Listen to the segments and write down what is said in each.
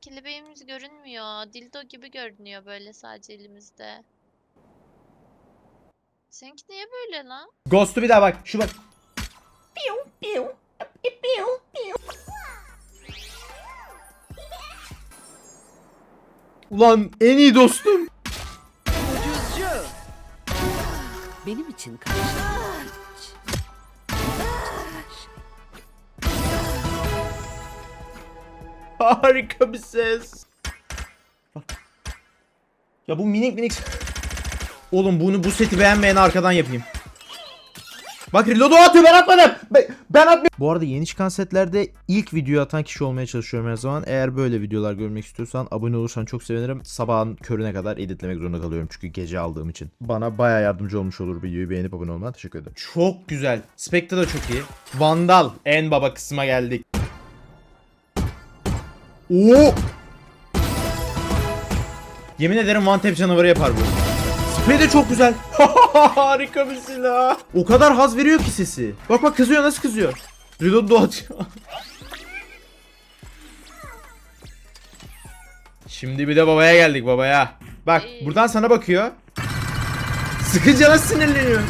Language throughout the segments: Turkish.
kelebeğimiz görünmüyor. Dildo gibi görünüyor böyle sadece elimizde. Seninki niye böyle lan? Ghost'u bir daha bak. Şu bak. Ulan en iyi dostum. Benim için karşı. Harika bir ses. Ya bu minik minik... Oğlum bunu bu seti beğenmeyen arkadan yapayım. Bak reload o atıyor ben atmadım. Ben, ben atmıyorum. Bu arada yeni çıkan setlerde ilk video atan kişi olmaya çalışıyorum her zaman. Eğer böyle videolar görmek istiyorsan abone olursan çok sevinirim. Sabahın körüne kadar editlemek zorunda kalıyorum çünkü gece aldığım için. Bana baya yardımcı olmuş olur videoyu beğenip abone olmana teşekkür ederim. Çok güzel. Spectre da çok iyi. Vandal en baba kısma geldik. Oo! Yemin ederim one tap canavarı yapar bu. Sprey de çok güzel. Harika bir silah. O kadar haz veriyor ki sesi. Bak bak kızıyor nasıl kızıyor. Reload da atıyor. Şimdi bir de babaya geldik babaya. Bak buradan sana bakıyor. Sıkınca nasıl sinirleniyor?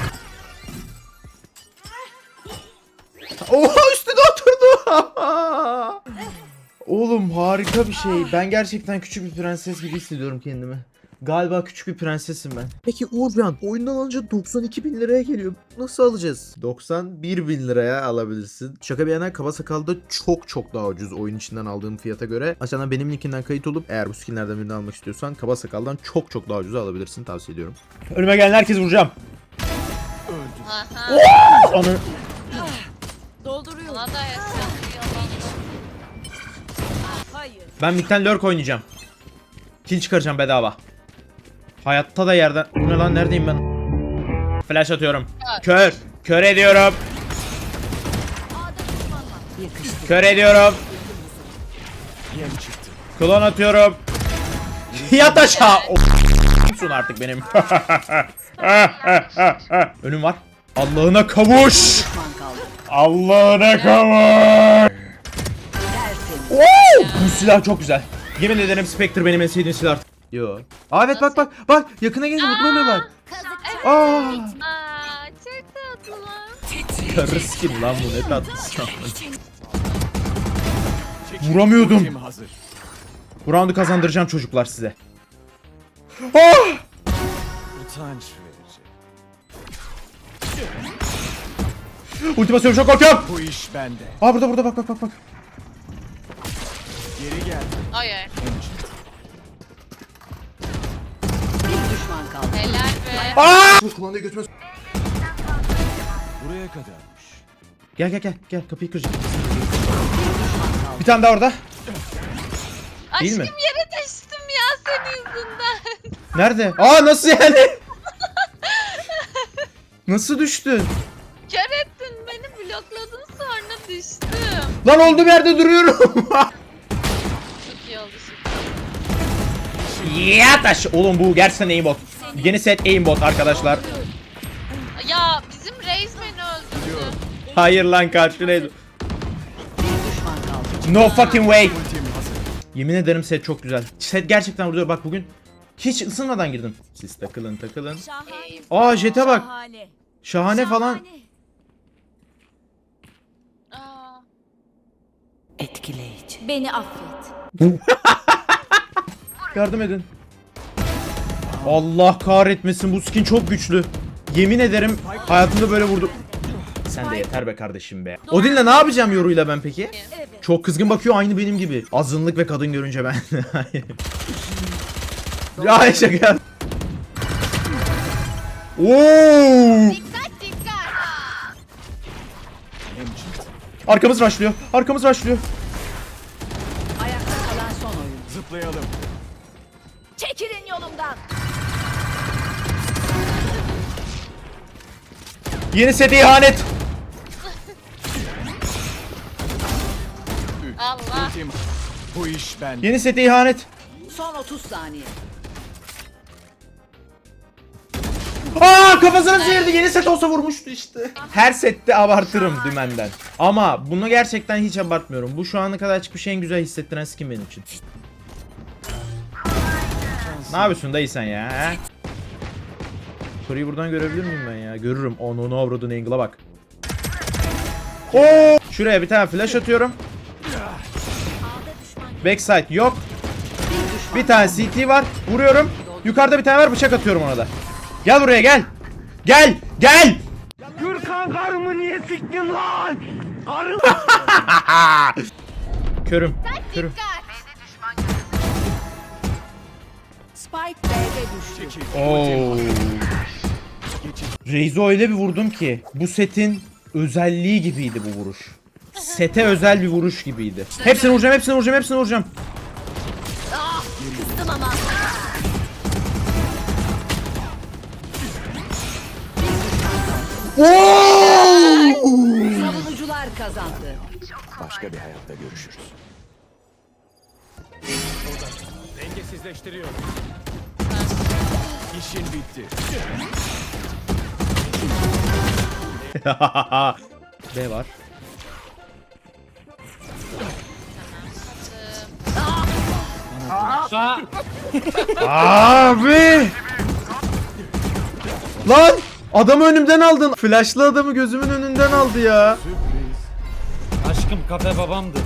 Harika bir şey. Ben gerçekten küçük bir prenses gibi hissediyorum kendimi. Galiba küçük bir prensesim ben. Peki Uğurcan oyundan alınca 92 bin liraya geliyor. Nasıl alacağız? 91 bin liraya alabilirsin. Şaka bir yana kaba sakalda çok çok daha ucuz oyun içinden aldığım fiyata göre. Aşağıdan benim linkinden kayıt olup eğer bu skinlerden birini almak istiyorsan kaba sakaldan çok çok daha ucuza alabilirsin tavsiye ediyorum. Önüme gelen herkes vuracağım. Aha. Onu Dolduruyor. Bana da yaşadı yalan. Hayır. Ben midden lurk oynayacağım. Kill çıkaracağım bedava. Hayatta da yerden... Bu ne lan neredeyim ben? Flash atıyorum. Kör. Kör ediyorum. Kör ediyorum. Klon atıyorum. Yat aşağı. Sun artık benim. Önüm var. Allah'ına kavuş. Allah'ına kavuş. Bu silah çok güzel. Yemin ederim Spectre benim en sevdiğim silah. Yo. Aa evet bak bak bak yakına gelince mutlu oluyorlar. Aa. Aa, çok tatlı lan. Karı skin lan bu ne tatlısı. Vuramıyordum. Bu roundu kazandıracağım çocuklar size. Ah! Utanç verici. Ultimasyon çok korkuyorum. Bu iş bende. Aa burada burada bak bak bak bak. Geri gel. Hayır. Bir düşman kaldı. Helal be. Aa! Buraya kadarmış. Gel gel gel gel kapıyı kıracağım. Bir tane daha orada. Değil Aşkım mi? yere düştüm ya senin yüzünden. Nerede? Aa nasıl yani? Nasıl düştün? Kör ettin beni blokladın sonra düştüm. Lan olduğum yerde duruyorum. şimdi. ya taş. Oğlum bu gerçekten aimbot. Yeni set aimbot arkadaşlar. Ya bizim Reis beni öldürdü. Hayır lan düşman kaldı. No fucking way. Yemin ederim set çok güzel. Set gerçekten vuruyor. Bak bugün hiç ısınmadan girdim. Siz takılın takılın. Aa jete bak. Şahane. Şahane falan. Aa, Etkileyici. Beni affet. Yardım edin. Allah kahretmesin bu skin çok güçlü. Yemin ederim hayatımda böyle vurdu. Sen de yeter be kardeşim be. Odin'le ne yapacağım yoruyla ben peki? Çok kızgın bakıyor aynı benim gibi. Azınlık ve kadın görünce ben. ya şaka. Oo! Arkamız rushlıyor. Arkamız rushlıyor. Yeni set ihanet. Allah. Bu iş bende. Yeni set ihanet. Son 30 saniye. Aa kafasına sıyırdı. Yeni set olsa vurmuştu işte. Her sette abartırım dümenden. Ama bunu gerçekten hiç abartmıyorum. Bu şu ana kadar çıkmış en güzel hissettiren skin benim için. Ne yapıyorsun dayı sen ya? He? Soruyu buradan görebilir miyim ben ya? Görürüm. Onu ne avradın angle'a bak. Oo! Şuraya bir tane flash atıyorum. Backside yok. Bir tane CT var. Vuruyorum. Yukarıda bir tane var. Bıçak atıyorum ona da. Gel buraya gel. Gel. Gel. Gürkan karımı niye siktin lan? Körüm. Körüm. Spike B'de düştü. Oo. Reis'e öyle bir vurdum ki bu setin özelliği gibiydi bu vuruş. Sete özel bir vuruş gibiydi. Hepsini vuracağım, hepsini vuracağım, hepsini vuracağım. Kızdım ama. Savunucular kazandı. Başka bir hayatta görüşürüz. Dengesizleştiriyor. İşin bitti. B var. Abi! Lan! Adamı önümden aldın. Flashlı adamı gözümün önünden aldı ya. Aşkım kafe babamdı.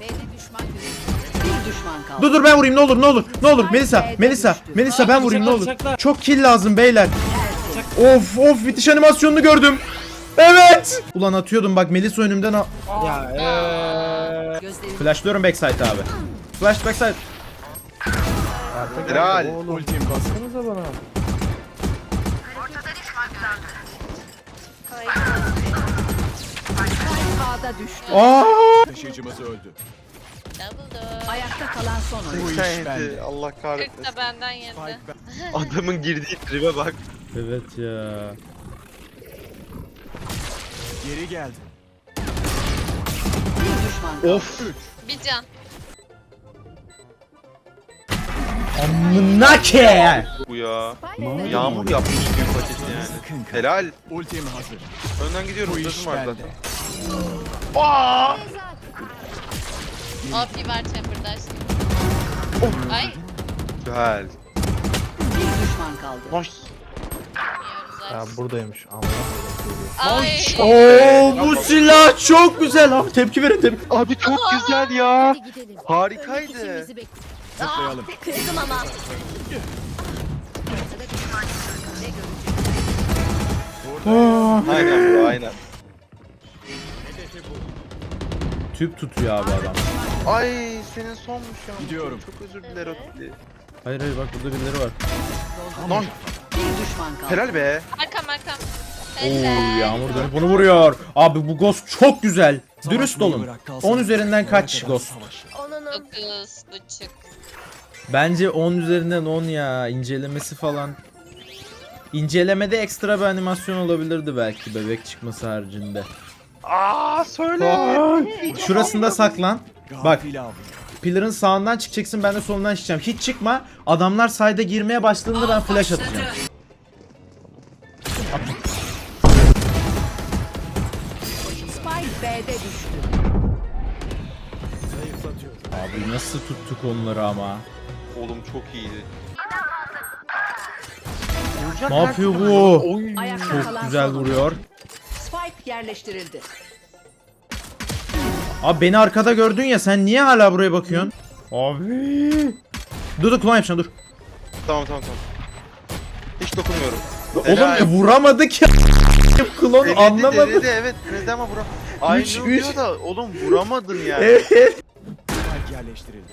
B'de düşman görüldü. Bir düşman kaldı. Dur dur ben vurayım ne olur ne olur ne olur Melisa Melisa. Melisa ben vurayım ne olur. Çok kill lazım beyler. Of of bitiş animasyonunu gördüm. Evet. Ulan atıyordum bak Melisa önümden al. Ya eee. Flashlıyorum backside abi. Flash backside. Helal. Ultim basın. A'da düştü. Aa! Taşıyıcımız öldü. Ayakta kalan son oyun. Bu iş bende. Allah 40 kahretsin. da benden ben- Adamın girdiği tribe bak. Evet ya. Geri geldi. Bir düşman kaldı. Of. Bir can. Amına ke. Bu ya. Yağmur yapmış büyük paket yani. Helal. Ultim hazır. Önden gidiyorum. Bu iş var zaten. OP var chamber'da aşkım. Ay. Güzel. Bir düşman kaldı. Nice. Aşkım. buradaymış. Ay. Oo bu silah çok güzel. Abi tepki verin tepki. Abi çok güzel ya. Hadi gidelim. Harikaydı. İkimizi bek- Zıplayalım. Kızdım ama. Aynen bro aynen. Tüp tutuyor abi adam. Ay senin sonmuş ya. Gidiyorum. Çok özür dilerim. Hayır hayır bak burada birileri var. Nice. Bir düşman kaldı. Helal be. Arkam arkam. Oo yağmur dönüp bunu vuruyor. Abi bu ghost çok güzel. Dürüst olun. bırak, kalsın. 10 üzerinden kaç ghost? savaş. Onun 9 buçuk. Bence 10 üzerinden 10 ya. İncelemesi falan. İncelemede ekstra bir animasyon olabilirdi belki bebek çıkması haricinde. Aa söyle. Şurasında saklan. Bak pillar'ın sağından çıkacaksın ben de solundan çıkacağım. Hiç çıkma. Adamlar sayda girmeye başladığında ben flash atacağım. B'de düştü. Abi nasıl tuttuk onları ama. Oğlum çok iyiydi. Ne yapıyor bu? Ayakta Çok kalan güzel son vuruyor. Spike yerleştirildi. Abi beni arkada gördün ya sen niye hala buraya bakıyorsun? Abi. Dur dur kulağım yapacağım dur. Tamam tamam tamam. Hiç dokunmuyorum. Oğlum Helal. e, vuramadık ya. Klon Denedi, anlamadı. denedi, evet denedi ama vuram. Aynı Üç, oluyor üç. da oğlum vuramadın yani. Evet. Spike yerleştirildi.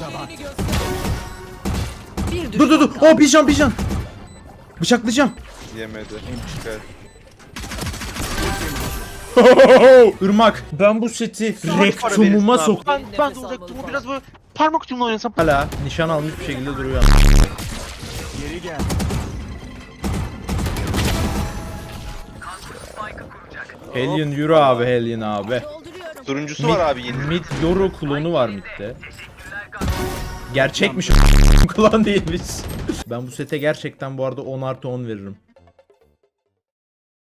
Tamam. Bir Dur dur dur. Oh bir can bir can. Bıçaklayacağım. Yemedi. Çıkar. Irmak. Ben bu seti rektumuma sok. Ben, ben de rektumu biraz böyle parmak ucumla oynasam. Hala nişan almış bir şekilde duruyor. Geri geldi. Hellion yürü abi Hellion abi. Turuncusu var abi yeni. Mid Yoru klonu var midde. Gerçekmiş klon değilmiş. Ben bu sete gerçekten bu arada 10 artı 10 veririm.